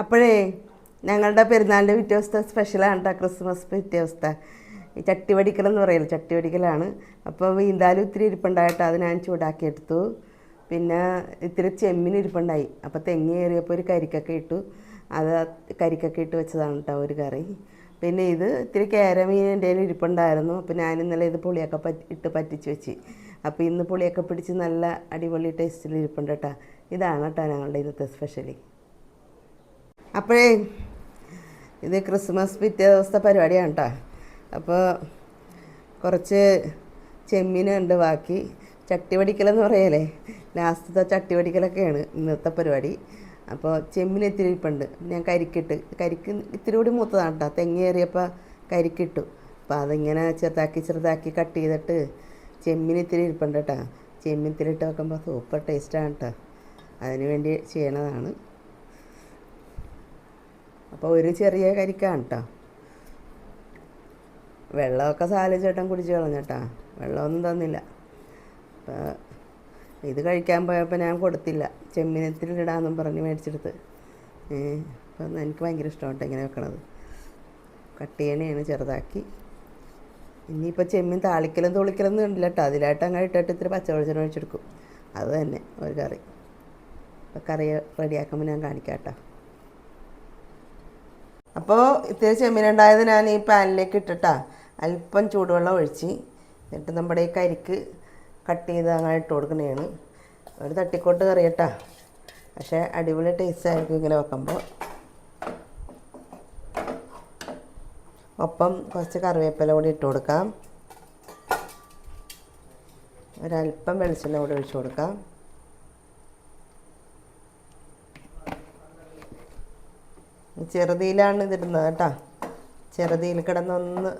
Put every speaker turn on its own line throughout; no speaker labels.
അപ്പോഴേ ഞങ്ങളുടെ പെരുന്നാളിന്റെ പിറ്റേ സ്പെഷ്യലാണ് കേട്ടോ ക്രിസ്മസ് പിറ്റേ ഈ ചട്ടി വടിക്കലെന്ന് പറയല്ലോ ചട്ടി വടിക്കലാണ്. അപ്പോൾ വീന്താലും ഇത്തിരി ഇരിപ്പുണ്ടായിട്ട്. അത് ഞാൻ ചൂടാക്കി എടുത്തു. പിന്നെ ഇത്തിരി ചെമ്മീൻ ഇരിപ്പുണ്ടായി. അപ്പോൾ തെങ്ങി കയറിയപ്പോൾ ഒരു കരിക്കൊക്കെ ഇട്ടു. അത് കരിക്കൊക്കെ ഇട്ട് വെച്ചതാണ് കേട്ടോ ഒരു കറി. പിന്നെ ഇത് ഇത്തിരി കേരമീൻ എന്റെ കയ്യിൽ ഇരിപ്പുണ്ടായിരുന്നു. അപ്പോൾ ഞാൻ ഇന്നലെ ഇത് പുളിയൊക്കെ പറ്റി ഇട്ട് പറ്റിച്ച് വെച്ച്. അപ്പോൾ ഇന്ന് പുളിയൊക്കെ പിടിച്ച് നല്ല അടിപൊളി ടേസ്റ്റിൽ ഇരിപ്പുണ്ട് കേട്ടോ ഇതാണ് കേട്ടോ ഞങ്ങളുടെ ഇന്നത്തെ സ്പെഷ്യലി അപ്പോഴേ ഇത് ക്രിസ്മസ് പിറ്റേ ദിവസത്തെ പരിപാടിയാണ് കേട്ടോ അപ്പോൾ കുറച്ച് ചെമ്മീനുണ്ട് ബാക്കി. ചട്ടി പഠിക്കലെന്ന് പറയല്ലേ? ലാസ്റ്റത്തെ ചട്ടി പഠിക്കലൊക്കെയാണ് ഇന്നത്തെ പരിപാടി. അപ്പോൾ ചെമ്മീൻ ഇത്തിരി ഇരിപ്പുണ്ട്. ഞാൻ കരിക്കിട്ട്. കരിക്ക് ഇത്തിരി കൂടി മൂത്തതാണ് കേട്ടോ തെങ്ങേറിയപ്പോൾ കരിക്കിട്ടു. അപ്പോൾ അതിങ്ങനെ ചെറുതാക്കി ചെറുതാക്കി കട്ട് ചെയ്തിട്ട് ചെമ്മീൻ ഇത്തിരി ഇരിപ്പുണ്ട് കേട്ടോ ചെമ്മീൻ ഇത്തിരി ഇട്ട് വെക്കുമ്പോൾ സൂപ്പർ ടേസ്റ്റാണ് കേട്ടോ അതിന് വേണ്ടി ചെയ്യണതാണ്. അപ്പോൾ ഒരു ചെറിയ കരിക്കാണ് കേട്ടോ വെള്ളമൊക്കെ സാല ചേട്ടൻ കുടിച്ച് കളഞ്ഞട്ടാ. വെള്ളമൊന്നും തന്നില്ല. അപ്പോൾ ഇത് കഴിക്കാൻ പോയപ്പോൾ ഞാൻ കൊടുത്തില്ല. ചെമ്മീനത്തിലിടാന്നും പറഞ്ഞ് മേടിച്ചെടുത്ത്. അപ്പം എനിക്ക് ഭയങ്കര ഇഷ്ടമാണ് ഇങ്ങനെ വെക്കണത്. കട്ട് ചെറുതാക്കി. ഇനിയിപ്പോൾ ചെമ്മീൻ താളിക്കലും തുളിക്കലൊന്നും ഉണ്ടല്ല കേട്ടോ അതിലായിട്ട് അങ്ങ് ഇട്ടിട്ട് ഇത്തിരി പച്ചവെളിച്ചെണ്ണ ഒഴിച്ചെടുക്കും. അത് തന്നെ ഒരു കറി. അപ്പോൾ കറി റെഡിയാക്കുമ്പോൾ ഞാൻ കാണിക്കാം കേട്ടോ അപ്പോൾ ഇത്തിരി ചെമ്മീനുണ്ടായത് ഞാൻ ഈ പാനിലേക്ക് ഇട്ടിട്ടാ. അല്പം ചൂടുവെള്ളം ഒഴിച്ച് എന്നിട്ട് നമ്മുടെ ഈ കരിക്ക് കട്ട് ചെയ്ത് അങ്ങനെ ഇട്ട് കൊടുക്കണതാണ് ഒരു തട്ടിക്കോട്ട് കറി കേട്ടാ പക്ഷേ അടിപൊളി ടേസ്റ്റ് ആയിരിക്കും ഇങ്ങനെ വെക്കുമ്പോൾ ഒപ്പം കുറച്ച് കറിവേപ്പില കൂടി ഇട്ട് കൊടുക്കാം. ഒരല്പം വെളിച്ചെണ്ണ കൂടി ഒഴിച്ചു കൊടുക്കാം. ചെറുതിയിലാണ് ഇതിടുന്നത് കേട്ടോ. ചെറുതിയിൽ കിടന്നൊന്ന്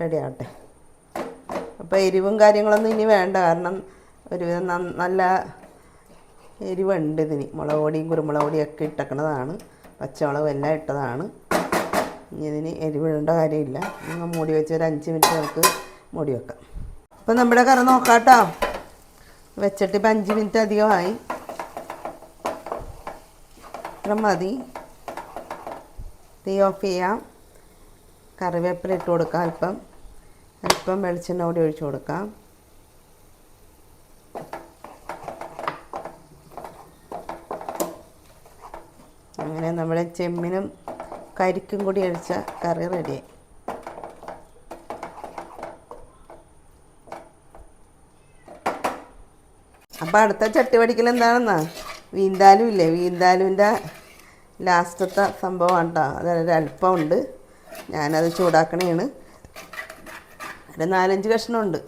റെഡി ആവട്ടെ. അപ്പോൾ എരിവും കാര്യങ്ങളൊന്നും ഇനി വേണ്ട. കാരണം ഒരുവിധം നല്ല എരിവുണ്ട് ഇതിന്. മുളക് പൊടിയും കുരുമുളക് പൊടിയും ഒക്കെ ഇട്ടേക്കണതാണ്. പച്ചമുളകും എല്ലാം ഇട്ടതാണ്. ഇനി ഇതിന് എരിവിടേണ്ട കാര്യമില്ല. നമ്മൾ മൂടി വെച്ച് ഒരു അഞ്ച് മിനിറ്റ് നമുക്ക് മൂടി വെക്കാം. അപ്പോൾ നമ്മുടെ കറി നോക്കാം കേട്ടോ. വെച്ചിട്ട് ഇപ്പം അഞ്ച് മിനിറ്റ് അധികമായി. ഇത്ര മതി. തീ ഓഫ് ചെയ്യാം. കറിവേപ്പില ഇട്ട് കൊടുക്കാം അല്പം. അല്പം വെളിച്ചെണ്ണ കൂടി ഒഴിച്ചു കൊടുക്കാം. അങ്ങനെ നമ്മുടെ ചെമ്മിനും കരിക്കും കൂടി അടിച്ച കറി റെഡി അപ്പോൾ അടുത്ത ചട്ടി പഠിക്കൽ എന്താണെന്നാ? വീന്താലും ഇല്ലേ വീന്താലുവിന്റെ ലാസ്റ്റത്തെ സംഭവമാണ് കേട്ടോ അതൊരു അല്പമുണ്ട് ഞാനത് ചൂടാക്കണേണ്. ഒരു നാലഞ്ച് കഷ്ണമുണ്ട്.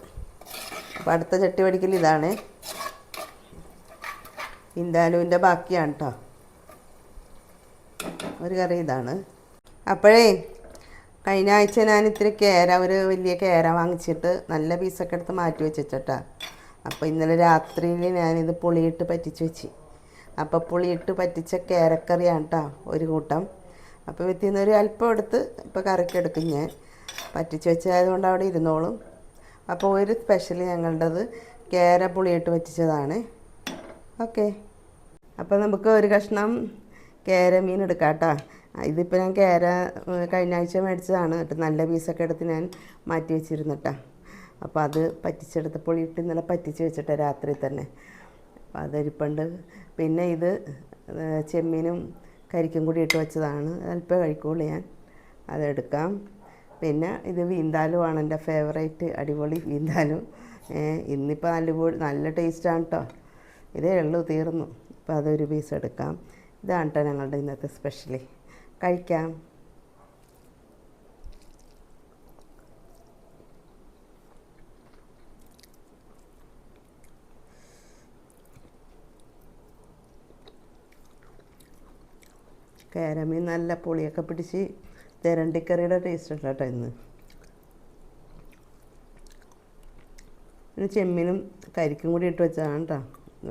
അപ്പോൾ അടുത്ത ചട്ടി പഠിക്കൽ ഇതാണ്. ഇന്താലുവിന്റെ ബാക്കിയാണ് കേട്ടോ ഒരു കറി ഇതാണ്. അപ്പോഴേ കഴിഞ്ഞ ആഴ്ച ഞാൻ ഇത്തിരി കേര ഒരു വലിയ കേര വാങ്ങിച്ചിട്ട് നല്ല പീസൊക്കെ എടുത്ത് മാറ്റി വെച്ചിട്ടാ അപ്പോൾ ഇന്നലെ രാത്രിയിൽ ഞാനിത് പുളിയിട്ട് പറ്റിച്ച് വെച്ച്. അപ്പോൾ പുളിയിട്ട് പറ്റിച്ച കേരക്കറിയാണ് കേട്ടോ ഒരു കൂട്ടം. അപ്പോൾ വിത്തിന്ന് ഒരു അല്പം എടുത്ത് ഇപ്പോൾ കറിക്കെടുക്കും ഞാൻ. പറ്റിച്ച് വെച്ചതായതുകൊണ്ട് അവിടെ ഇരുന്നോളും. അപ്പോൾ ഒരു സ്പെഷ്യൽ ഞങ്ങളുടേത് കേര പുളിയിട്ട് പറ്റിച്ചതാണ്. ഓക്കെ. അപ്പോൾ നമുക്ക് ഒരു കഷ്ണം കേര മീൻ എടുക്കാം കേട്ടോ ഇതിപ്പോൾ ഞാൻ കേര കഴിഞ്ഞ ആഴ്ച മേടിച്ചതാണ്. കേട്ടോ നല്ല പീസൊക്കെ എടുത്ത് ഞാൻ മാറ്റി വെച്ചിരുന്നു കേട്ടോ അപ്പോൾ അത് പറ്റിച്ചെടുത്തപ്പോൾ പുളിയിട്ട് ഇന്നലെ പറ്റിച്ച് വെച്ചിട്ട് രാത്രി തന്നെ. അപ്പോൾ അരിപ്പുണ്ട് പിന്നെ ഇത് ചെമ്മീനും കരിക്കും കൂടി ഇട്ട് വെച്ചതാണ്. അല്പം കഴിക്കുള്ളൂ ഞാൻ. അതെടുക്കാം. പിന്നെ ഇത് വീന്താലുമാണ് എന്റെ ഫേവറേറ്റ് അടിപൊളി വീന്താലു. ഇന്നിപ്പോൾ നല്ല നല്ല ടേസ്റ്റാണ് കേട്ടോ ഇതേ ഉള്ളൂ തീർന്നു. അപ്പോൾ അതൊരു പീസ് എടുക്കാം. ഇതാണ് കേട്ടോ ഞങ്ങളുടെ ഇന്നത്തെ സ്പെഷ്യലി. കഴിക്കാം. കേരമീൻ നല്ല പുളിയൊക്കെ പിടിച്ച് തെരണ്ടിക്കറിയുടെ ടേസ്റ്റ് ഉണ്ട് കേട്ടോ ഇന്ന്. പിന്നെ ചെമ്മീനും കരിക്കും കൂടി ഇട്ട് വെച്ചതാണ് കേട്ടോ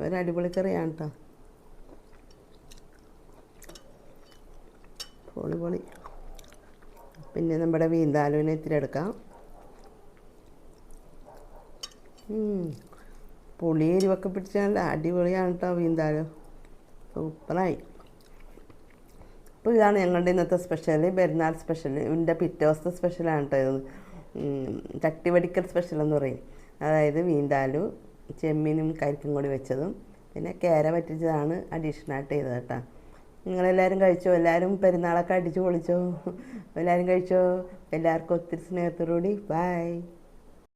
ഒരു അടിപൊളി കറിയാണ് കേട്ടോ പൊളി പൊളി. പിന്നെ നമ്മുടെ വീന്താലുവിനെ ഇത്തിരി എടുക്കാം. പുളി എരിവൊക്കെ പിടിച്ചാൽ അടിപൊളിയാണ് കേട്ടോ വീന്താലു. സൂപ്പറായി. അപ്പോൾ ഇതാണ് ഞങ്ങളുടെ ഇന്നത്തെ സ്പെഷ്യൽ പെരുന്നാൾ സ്പെഷ്യൽ ഇതിന്റെ പിറ്റേ ദിവസത്തെ സ്പെഷ്യലാണ് കേട്ടോ ചട്ടിവടിക്കൽ സ്പെഷ്യൽ എന്ന് പറയും. അതായത് വീന്താലു ചെമ്മീനും കരിക്കും കൂടി വെച്ചതും പിന്നെ കേര പറ്റിച്ചതാണ് അഡീഷണലായിട്ട് ചെയ്തത് കേട്ടോ. നിങ്ങളെല്ലാവരും കഴിച്ചോ? എല്ലാവരും പെരുന്നാളൊക്കെ അടിച്ചു പൊളിച്ചോ? എല്ലാവരും കഴിച്ചോ? എല്ലാവർക്കും ഒത്തിരി സ്നേഹത്തോടുകൂടി. ബൈ.